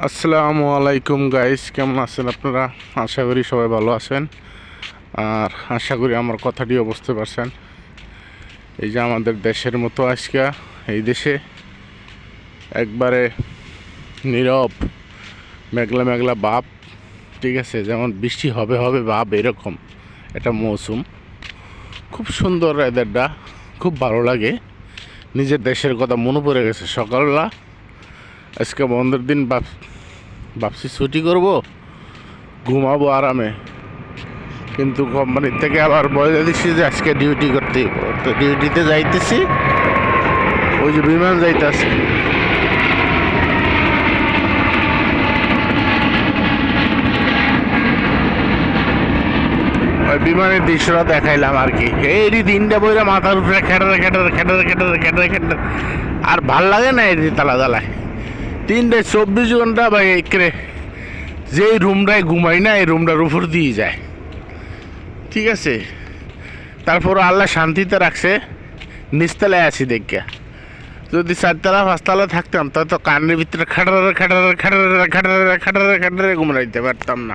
আসসালামু আলাইকুম গাইস কেমন আছেন আপনারা? আশা করি সবাই ভালো আছেন। আর আশা করি আমার কথাটিও বুঝতে পারছেন। এই যে আমাদের দেশের মতো আজকে, এই দেশে একবারে নীরব, মেঘলা মেঘলা বাপ ঠিক আছে? যেমন বৃষ্টি হবে হবে বাপ এরকম এটা মৌসুম। খুব সুন্দর এদেরটা খুব ভালো লাগে। নিজের দেশের কথা মনে পড়ে গেছে সকালবেলা। আজকে বন্ধের দিন ভাব ভাবছি ছুটি করব, ঘুমাবো আরামে। কিন্তু কোম্পানির থেকে আবার বলে দিচ্ছি যে আজকে ডিউটি করতে তো ডিউটিতে যাইতেছি, ওই যে বিমান যাইতেছে। বিমানের দৃশ্যটা দেখাইলাম আর কি। এই দিনটা বইরা মাথার উপরে খেটারে খেটারে খেটারে খেটারে খেটারে খেটারে আর ভালো লাগে না এই তালা তালায় তিনটে চব্বিশ ঘণ্টা বা একরে যেই রুমটায় ঘুমাই না, এই রুমটার উপর দিয়ে যায়। ঠিক আছে? তারপর আল্লাহ শান্তিতে রাখছে। নিচতলায় আছি দেখিয়া যদি চারতলা, পাঁচতলা থাকতাম তা তো কানের ভিতরে খাটারে খাটারে খাটারে খাটারে খাটারে খাটারে ঘুমাইতে পারতাম না।